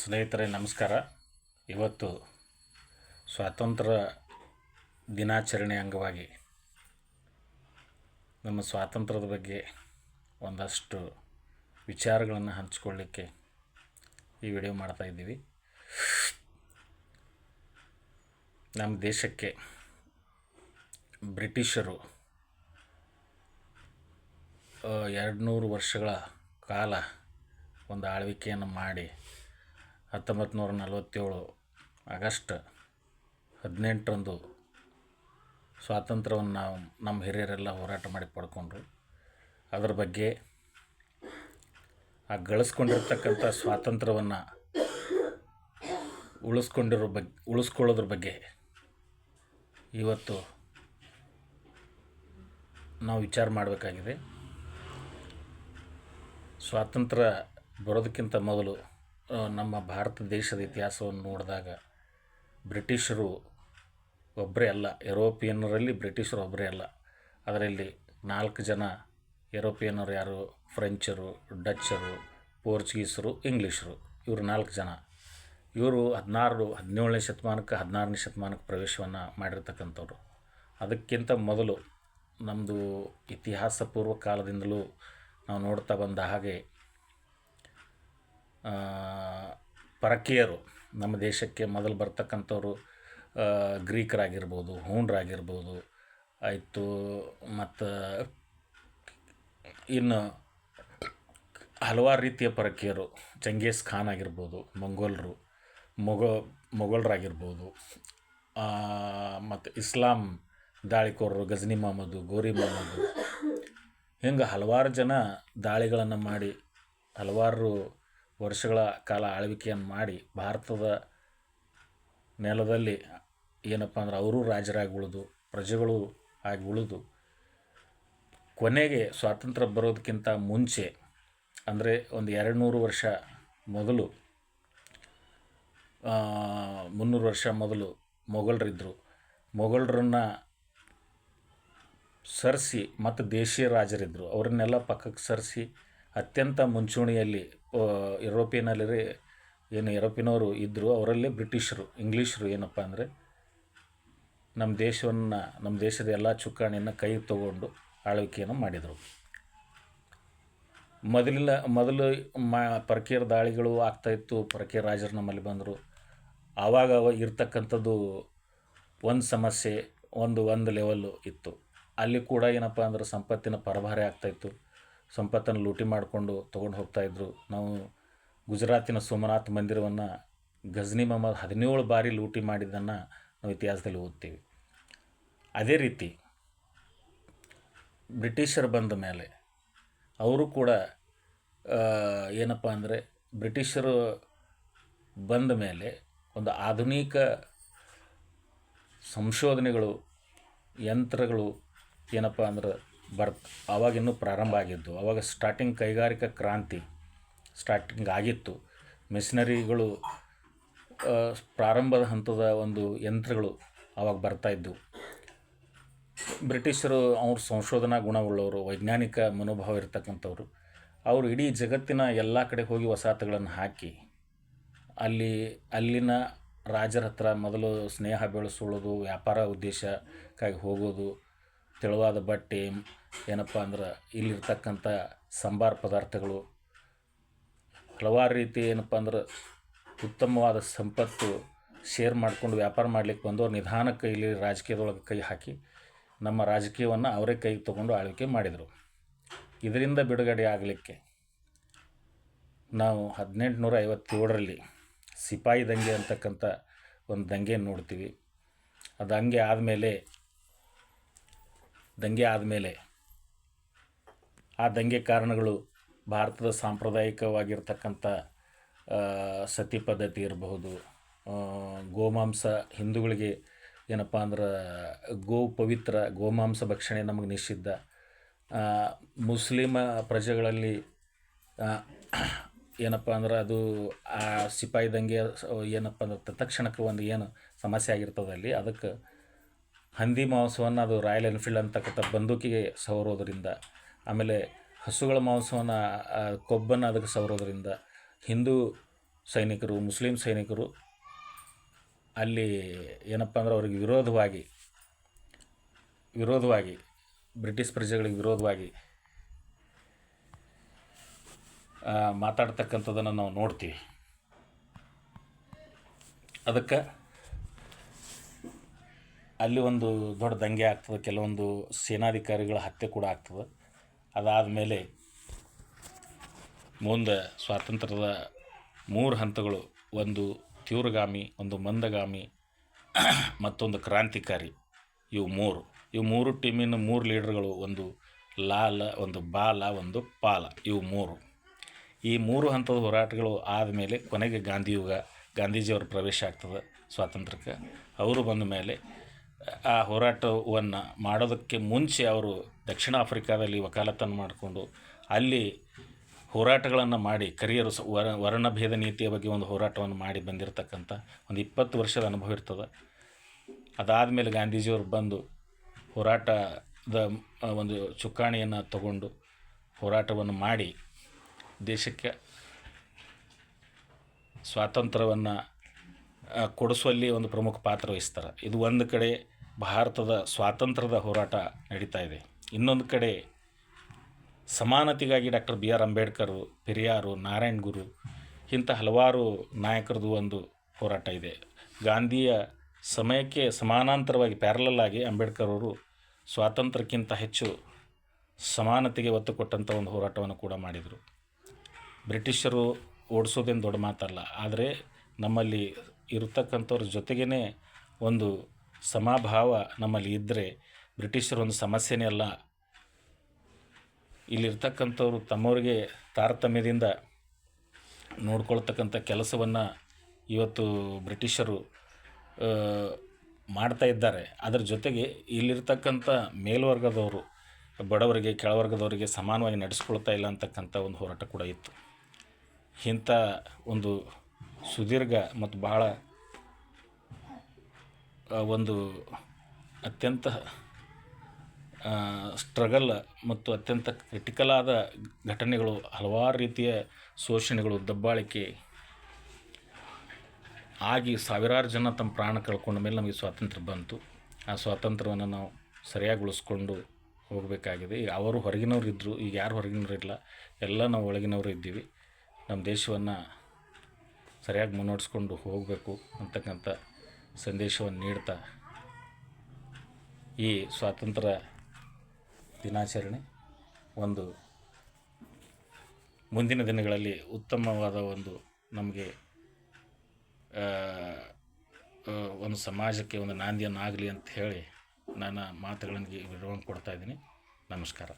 ಸ್ನೇಹಿತರೆ, ನಮಸ್ಕಾರ. ಇವತ್ತು ಸ್ವಾತಂತ್ರ್ಯ ದಿನಾಚರಣೆ ಅಂಗವಾಗಿ ನಮ್ಮ ಸ್ವಾತಂತ್ರ್ಯದ ಬಗ್ಗೆ ಒಂದಷ್ಟು ವಿಚಾರಗಳನ್ನು ಹಂಚಿಕೊಳ್ಳಿಕ್ಕೆ ಈ ವಿಡಿಯೋ ಮಾಡ್ತಾ ಇದ್ದೀವಿ. ನಮ್ಮ ದೇಶಕ್ಕೆ ಬ್ರಿಟಿಷರು ಎರಡು ನೂರು ವರ್ಷಗಳ ಕಾಲ ಒಂದು ಆಳ್ವಿಕೆಯನ್ನು ಮಾಡಿ ಹತ್ತೊಂಬತ್ತು ನೂರ ನಲವತ್ತೇಳು ಆಗಸ್ಟ್ ಹದಿನೆಂಟರಂದು ಸ್ವಾತಂತ್ರ್ಯವನ್ನು ನಾವು ನಮ್ಮ ಹಿರಿಯರೆಲ್ಲ ಹೋರಾಟ ಮಾಡಿ ಪಡ್ಕೊಂಡ್ರು. ಅದರ ಬಗ್ಗೆ ಆ ಗಳಿಸ್ಕೊಂಡಿರ್ತಕ್ಕಂಥ ಸ್ವಾತಂತ್ರ್ಯವನ್ನು ಉಳಿಸ್ಕೊಂಡಿರೋ ಬಗ್ಗೆ ಉಳಿಸ್ಕೊಳ್ಳೋದ್ರ ಬಗ್ಗೆ ಇವತ್ತು ನಾವು ವಿಚಾರ ಮಾಡಬೇಕಾಗಿದೆ. ಸ್ವಾತಂತ್ರ್ಯ ಬರೋದಕ್ಕಿಂತ ಮೊದಲು ನಮ್ಮ ಭಾರತ ದೇಶದ ಇತಿಹಾಸವನ್ನು ನೋಡಿದಾಗ ಬ್ರಿಟಿಷರು ಒಬ್ಬರೇ ಅಲ್ಲ, ಯುರೋಪಿಯನ್ನರಲ್ಲಿ ಬ್ರಿಟಿಷರು ಒಬ್ಬರೇ ಅಲ್ಲ. ಅದರಲ್ಲಿ ನಾಲ್ಕು ಜನ ಯುರೋಪಿಯನ್ನರು ಯಾರು? ಫ್ರೆಂಚರು, ಡಚ್ಚರು, ಪೋರ್ಚುಗೀಸರು, ಇಂಗ್ಲೀಷರು. ಇವರು ನಾಲ್ಕು ಜನ. ಇವರು ಹದಿನಾರು, ಹದಿನೇಳನೇ ಶತಮಾನಕ್ಕೆ, ಹದಿನಾರನೇ ಶತಮಾನಕ್ಕೆ ಪ್ರವೇಶವನ್ನು ಮಾಡಿರ್ತಕ್ಕಂಥವ್ರು. ಅದಕ್ಕಿಂತ ಮೊದಲು ನಮ್ಮದು ಇತಿಹಾಸ ಪೂರ್ವ ಕಾಲದಿಂದಲೂ ನಾವು ನೋಡ್ತಾ ಬಂದ ಹಾಗೆ ಪರಕೀಯರು. ನಮ್ಮ ದೇಶಕ್ಕೆ ಮೊದಲು ಬರ್ತಕ್ಕಂಥವ್ರು ಗ್ರೀಕರಾಗಿರ್ಬೋದು, ಹೂಣ್ರಾಗಿರ್ಬೋದು, ಆಯಿತು, ಮತ್ತು ಇನ್ನು ಹಲವಾರು ರೀತಿಯ ಪರಕೀಯರು, ಚಂಗೇಸ್ ಖಾನ್ ಆಗಿರ್ಬೋದು, ಮಂಗೋಲರು, ಮೊಗ, ಮೊಘಲರಾಗಿರ್ಬೋದು ಮತ್ತು ಇಸ್ಲಾಂ ದಾಳಿಕೋರರು, ಗಜ್ನಿ ಮೊಹಮ್ಮದು, ಗೋರಿ ಮೊಹಮ್ಮದು, ಹಿಂಗೆ ಹಲವಾರು ಜನ ದಾಳಿಗಳನ್ನು ಮಾಡಿ, ಹಲವಾರು ವರ್ಷಗಳ ಕಾಲ ಆಳ್ವಿಕೆಯನ್ನು ಮಾಡಿ ಭಾರತದ ನೆಲದಲ್ಲಿ ಏನಪ್ಪ ಅಂದ್ರೆ ಅವರೂ ರಾಜರಾಗಿ ಉಳಿದು, ಪ್ರಜೆಗಳು ಆಗಿ ಉಳಿದು, ಕೊನೆಗೆ ಸ್ವಾತಂತ್ರ್ಯ ಬರೋದಕ್ಕಿಂತ ಮುಂಚೆ ಅಂದರೆ ಒಂದು ಎರಡು ನೂರು ವರ್ಷ ಮೊದಲು ಮುನ್ನೂರು ವರ್ಷ ಮೊದಲು ಮೊಘಲರಿದ್ದರು ಮೊಘಲರನ್ನು ಸರಿಸಿ ಮತ್ತು ದೇಶೀಯ ರಾಜರಿದ್ದರು ಅವರನ್ನೆಲ್ಲ ಪಕ್ಕಕ್ಕೆ ಸರಿಸಿ ಅತ್ಯಂತ ಮುಂಚೂಣಿಯಲ್ಲಿ ಯುರೋಪಿಯನಲ್ಲಿ ಏನು ಯುರೋಪಿನವರು ಇದ್ದರು ಅವರಲ್ಲೇ ಬ್ರಿಟಿಷರು, ಇಂಗ್ಲೀಷರು ಏನಪ್ಪ ಅಂದರೆ, ನಮ್ಮ ದೇಶವನ್ನು, ನಮ್ಮ ದೇಶದ ಎಲ್ಲ ಚುಕ್ಕಾಣಿಯನ್ನು ಕೈ ತಗೊಂಡು ಆಳ್ವಿಕೆಯನ್ನು ಮಾಡಿದರು. ಮೊದಲಿಲ್ಲ, ಮೊದಲು ಮಾ, ಪರಕೀಯರ ದಾಳಿಗಳು ಆಗ್ತಾಯಿತ್ತು ಪರಕೀಯ ರಾಜರು ನಮ್ಮಲ್ಲಿ ಬಂದರು. ಆವಾಗ ಇರ್ತಕ್ಕಂಥದ್ದು ಒಂದು ಸಮಸ್ಯೆ, ಒಂದು ಒಂದು ಲೆವೆಲ್ಲು ಇತ್ತು. ಅಲ್ಲಿ ಕೂಡ ಏನಪ್ಪ ಅಂದ್ರೆ ಸಂಪತ್ತಿನ ಪರಭಾರೆ ಆಗ್ತಾಯಿತ್ತು ಸಂಪತ್ತನ್ನು ಲೂಟಿ ಮಾಡಿಕೊಂಡು ತೊಗೊಂಡು ಹೋಗ್ತಾಯಿದ್ರು ನಾವು ಗುಜರಾತಿನ ಸೋಮನಾಥ್ ಮಂದಿರವನ್ನು ಗಜ್ನಿ ಮೊಹಮ್ಮದ್ ಹದಿನೇಳು ಬಾರಿ ಲೂಟಿ ಮಾಡಿದ್ದನ್ನು ನಾವು ಇತಿಹಾಸದಲ್ಲಿ ಓದ್ತೀವಿ. ಅದೇ ರೀತಿ ಬ್ರಿಟಿಷರು ಬಂದ ಮೇಲೆ ಅವರು ಕೂಡ ಏನಪ್ಪ ಅಂದರೆ ಬ್ರಿಟಿಷರು ಬಂದ ಮೇಲೆ ಒಂದು ಆಧುನಿಕ ಸಂಶೋಧನೆಗಳು, ಯಂತ್ರಗಳು ಏನಪ್ಪ ಅಂದ್ರೆ ಬರ್ ಆವಾಗಿನ್ನೂ ಪ್ರಾರಂಭ ಆಗಿದ್ದು. ಆವಾಗ ಸ್ಟಾರ್ಟಿಂಗ್ ಕೈಗಾರಿಕಾ ಕ್ರಾಂತಿ ಸ್ಟಾರ್ಟಿಂಗ್ ಆಗಿತ್ತು. ಮಿಷನರಿಗಳು ಪ್ರಾರಂಭದ ಹಂತದ ಒಂದು ಯಂತ್ರಗಳು ಆವಾಗ ಬರ್ತಾಯಿದ್ದವು ಬ್ರಿಟಿಷರು ಅವ್ರ ಸಂಶೋಧನಾ ಗುಣವುಳ್ಳವರು, ವೈಜ್ಞಾನಿಕ ಮನೋಭಾವ ಇರ್ತಕ್ಕಂಥವ್ರು, ಅವರು ಇಡೀ ಜಗತ್ತಿನ ಎಲ್ಲ ಕಡೆ ಹೋಗಿ ವಸಾಹತುಗಳನ್ನು ಹಾಕಿ, ಅಲ್ಲಿ, ಅಲ್ಲಿನ ರಾಜರ ಹತ್ರ ಮೊದಲು ಸ್ನೇಹ ಬೆಳೆಸ್ಕೊಳ್ಳೋದು ವ್ಯಾಪಾರ ಉದ್ದೇಶಕ್ಕಾಗಿ ಹೋಗೋದು, ತೆಳುವಾದ ಬಟ್ಟೆ ಏನಪ್ಪ ಅಂದ್ರೆ ಇಲ್ಲಿರ್ತಕ್ಕಂಥ ಸಂಬಾರ ಪದಾರ್ಥಗಳು ಹಲವಾರು ರೀತಿ ಏನಪ್ಪ ಅಂದ್ರೆ ಉತ್ತಮವಾದ ಸಂಪತ್ತು ಶೇರ್ ಮಾಡ್ಕೊಂಡು ವ್ಯಾಪಾರ ಮಾಡ್ಲಿಕ್ಕೆ ಬಂದವರು ನಿಧಾನಕ್ಕೆ ಇಲ್ಲಿ ರಾಜಕೀಯದೊಳಗೆ ಕೈ ಹಾಕಿ ನಮ್ಮ ರಾಜಕೀಯವನ್ನು ಅವರೇ ಕೈಗೆ ತಗೊಂಡು ಆಳ್ವಿಕೆ ಮಾಡಿದರು. ಇದರಿಂದ ಬಿಡುಗಡೆ ಆಗಲಿಕ್ಕೆ ನಾವು ಹದಿನೆಂಟುನೂರ ಐವತ್ತೇಳರಲ್ಲಿ ಸಿಪಾಯಿ ದಂಗೆ ಅಂತಕ್ಕಂಥ ಒಂದು ದಂಗೆಯನ್ನು ನೋಡ್ತೀವಿ. ಅದು ದಂಗೆ ಆದಮೇಲೆ ದಂಗೆ ಆದಮೇಲೆ ಆ ದಂಗೆ ಕಾರಣಗಳು ಭಾರತದ ಸಾಂಪ್ರದಾಯಿಕವಾಗಿರ್ತಕ್ಕಂಥ ಸತಿ ಪದ್ಧತಿ ಇರಬಹುದು ಗೋಮಾಂಸ ಹಿಂದೂಗಳಿಗೆ ಏನಪ್ಪ ಅಂದ್ರೆ ಗೋ ಪವಿತ್ರ, ಗೋಮಾಂಸ ಭಕ್ಷಣೆ ನಮಗೆ ನಿಷಿದ್ಧ. ಮುಸ್ಲಿಮ ಪ್ರಜೆಗಳಲ್ಲಿ ಏನಪ್ಪ ಅಂದ್ರೆ ಅದು, ಆ ಸಿಪಾಯಿ ದಂಗೆ ಏನಪ್ಪ ಅಂದ್ರೆ ತತ್ಕ್ಷಣಕ್ಕೆ ಒಂದು ಏನು ಸಮಸ್ಯೆ ಆಗಿರ್ತದೆ ಅಲ್ಲಿ. ಅದಕ್ಕೆ ಹಂದಿ ಮಾಂಸವನ್ನು ಅದು ರಾಯಲ್ ಎನ್ಫೀಲ್ಡ್ ಅಂತಕ್ಕಂಥ ಬಂದೂಕಿಗೆ ಸವರೋದ್ರಿಂದ ಆಮೇಲೆ ಹಸುಗಳ ಮಾಂಸವನ್ನು ಕೊಬ್ಬನ್ನು ಅದಕ್ಕೆ ಸವರೋದ್ರಿಂದ ಹಿಂದೂ ಸೈನಿಕರು, ಮುಸ್ಲಿಂ ಸೈನಿಕರು ಅಲ್ಲಿ ಏನಪ್ಪ ಅಂದ್ರೆ ಅವ್ರಿಗೆ ವಿರೋಧವಾಗಿ ವಿರೋಧವಾಗಿ, ಬ್ರಿಟಿಷ್ ಪ್ರಜೆಗಳಿಗೆ ವಿರೋಧವಾಗಿ ಮಾತಾಡ್ತಕ್ಕಂಥದ್ದನ್ನು ನಾವು ನೋಡ್ತೀವಿ. ಅದಕ್ಕೆ ಅಲ್ಲಿ ಒಂದು ದೊಡ್ಡ ದಂಗೆ ಆಗ್ತದೆ, ಕೆಲವೊಂದು ಸೇನಾಧಿಕಾರಿಗಳ ಹತ್ಯೆ ಕೂಡ ಆಗ್ತದೆ. ಅದಾದಮೇಲೆ ಮುಂದೆ ಸ್ವಾತಂತ್ರ್ಯದ ಮೂರು ಹಂತಗಳು, ಒಂದು ತೀವ್ರಗಾಮಿ, ಒಂದು ಮಂದಗಾಮಿ, ಮತ್ತೊಂದು ಕ್ರಾಂತಿಕಾರಿ. ಇವು ಮೂರು. ಇವು ಮೂರು ಟೀಮಿನ ಮೂರು ಲೀಡರ್ಗಳು, ಒಂದು ಲಾಲ, ಒಂದು ಬಾಲ, ಒಂದು ಪಾಲ. ಇವು ಮೂರು. ಈ ಮೂರು ಹಂತದ ಹೋರಾಟಗಳು ಆದಮೇಲೆ ಕೊನೆಗೆ ಗಾಂಧಿಯುಗ, ಗಾಂಧೀಜಿಯವ್ರ ಪ್ರವೇಶ ಆಗ್ತದೆ ಸ್ವಾತಂತ್ರ್ಯಕ್ಕೆ. ಅವರು ಬಂದ ಮೇಲೆ ಆ ಹೋರಾಟವನ್ನು ಮಾಡೋದಕ್ಕೆ ಮುಂಚೆ ಅವರು ದಕ್ಷಿಣ ಆಫ್ರಿಕಾದಲ್ಲಿ ವಕಾಲತನ್ನು ಮಾಡಿಕೊಂಡು ಅಲ್ಲಿ ಹೋರಾಟಗಳನ್ನು ಮಾಡಿ, ಕರಿಯರು ವರ, ವರ್ಣಭೇದ ನೀತಿಯ ಬಗ್ಗೆ ಒಂದು ಹೋರಾಟವನ್ನು ಮಾಡಿ ಬಂದಿರತಕ್ಕಂಥ ಒಂದು ಇಪ್ಪತ್ತು ವರ್ಷದ ಅನುಭವ ಇರ್ತದೆ. ಅದಾದಮೇಲೆ ಗಾಂಧೀಜಿಯವರು ಬಂದು ಹೋರಾಟದ ಒಂದು ಚುಕ್ಕಾಣಿಯನ್ನು ತಗೊಂಡು ಹೋರಾಟವನ್ನು ಮಾಡಿ ದೇಶಕ್ಕೆ ಸ್ವಾತಂತ್ರ್ಯವನ್ನು ಕೊಡಿಸುವಲ್ಲಿ ಒಂದು ಪ್ರಮುಖ ಪಾತ್ರ ವಹಿಸ್ತಾರೆ. ಇದು ಒಂದು ಕಡೆ ಭಾರತದ ಸ್ವಾತಂತ್ರ್ಯದ ಹೋರಾಟ ನಡೀತಾ ಇದೆ. ಇನ್ನೊಂದು ಕಡೆ ಸಮಾನತೆಗಾಗಿ doctor B R Ambedkar, Periyar, Narayan Guru ಇಂಥ ಹಲವಾರು ನಾಯಕರದು ಒಂದು ಹೋರಾಟ ಇದೆ. ಗಾಂಧಿಯ ಸಮಯಕ್ಕೆ ಸಮಾನಾಂತರವಾಗಿ ಪ್ಯಾರಲಲ್ ಆಗಿ ಅಂಬೇಡ್ಕರ್ ಅವರು ಸ್ವಾತಂತ್ರ್ಯಕ್ಕಿಂತ ಹೆಚ್ಚು ಸಮಾನತೆಗೆ ಒತ್ತು ಕೊಟ್ಟಂಥ ಒಂದು ಹೋರಾಟವನ್ನು ಕೂಡ ಮಾಡಿದರು. ಬ್ರಿಟಿಷರು ಓಡಿಸೋದೇನು ದೊಡ್ಡ ಮಾತಲ್ಲ, ಆದರೆ ನಮ್ಮಲ್ಲಿ ಇರತಕ್ಕಂಥವ್ರ ಜೊತೆಗೇ ಒಂದು ಸಮಭಾವ ನಮ್ಮಲ್ಲಿ ಇದ್ದರೆ ಬ್ರಿಟಿಷರು ಒಂದು ಸಮಸ್ಯೆನೇ ಅಲ್ಲ. ಇಲ್ಲಿರ್ತಕ್ಕಂಥವ್ರು ತಮ್ಮವರಿಗೆ ತಾರತಮ್ಯದಿಂದ ನೋಡ್ಕೊಳ್ತಕ್ಕಂಥ ಕೆಲಸವನ್ನು ಇವತ್ತು ಬ್ರಿಟಿಷರು ಮಾಡ್ತಾ ಇದ್ದಾರೆ. ಅದರ ಜೊತೆಗೆ ಇಲ್ಲಿರ್ತಕ್ಕಂಥ ಮೇಲ್ವರ್ಗದವರು, ಬಡವರಿಗೆ, ಕೆಳವರ್ಗದವರಿಗೆ ಸಮಾನವಾಗಿ ನಡೆಸ್ಕೊಳ್ತಾ ಇಲ್ಲ ಅಂತಕ್ಕಂಥ ಒಂದು ಹೋರಾಟ ಕೂಡ ಇತ್ತು. ಇಂಥ ಒಂದು ಸುದೀರ್ಘ ಮತ್ತು ಬಹಳ ಒಂದು ಅತ್ಯಂತ ಸ್ಟ್ರಗಲ್ ಮತ್ತು ಅತ್ಯಂತ ಕ್ರಿಟಿಕಲ್ ಆದ ಘಟನೆಗಳು, ಹಲವಾರು ರೀತಿಯ ಶೋಷಣೆಗಳು, ದಬ್ಬಾಳಿಕೆ ಆಗಿ ಸಾವಿರಾರು ಜನ ತಮ್ಮ ಪ್ರಾಣ ಕಳ್ಕೊಂಡ ಮೇಲೆ ನಮಗೆ ಸ್ವಾತಂತ್ರ್ಯ ಬಂತು. ಆ ಸ್ವಾತಂತ್ರ್ಯವನ್ನು ನಾವು ಸರಿಯಾಗಿ ಉಳಿಸ್ಕೊಂಡು ಹೋಗಬೇಕಾಗಿದೆ. ಈಗ ಅವರು ಹೊರಗಿನವ್ರು ಇದ್ದರು ಈಗ ಯಾರು ಹೊರಗಿನವ್ರು ಇಲ್ಲ, ಎಲ್ಲ ನಾವು ಒಳಗಿನವರು ಇದ್ದೀವಿ. ನಮ್ಮ ದೇಶವನ್ನು ಸರಿಯಾಗಿ ಮುನ್ನಡೆಸ್ಕೊಂಡು ಹೋಗಬೇಕು ಅಂತಕ್ಕಂಥ ಸಂದೇಶವನ್ನು ನೀಡ್ತಾ ಈ ಸ್ವಾತಂತ್ರ್ಯ ದಿನಾಚರಣೆ ಒಂದು ಮುಂದಿನ ದಿನಗಳಲ್ಲಿ ಉತ್ತಮವಾದ ಒಂದು ನಮಗೆ ಒಂದು ಸಮಾಜಕ್ಕೆ ಒಂದು ನಾಂದಿಯನ್ನಾಗಲಿ ಅಂತ ಹೇಳಿ ನನ್ನ ಮಾತುಗಳನ್ನು ವಿವರಣೆ ಕೊಡ್ತಾ ಇದ್ದೀನಿ. ನಮಸ್ಕಾರ.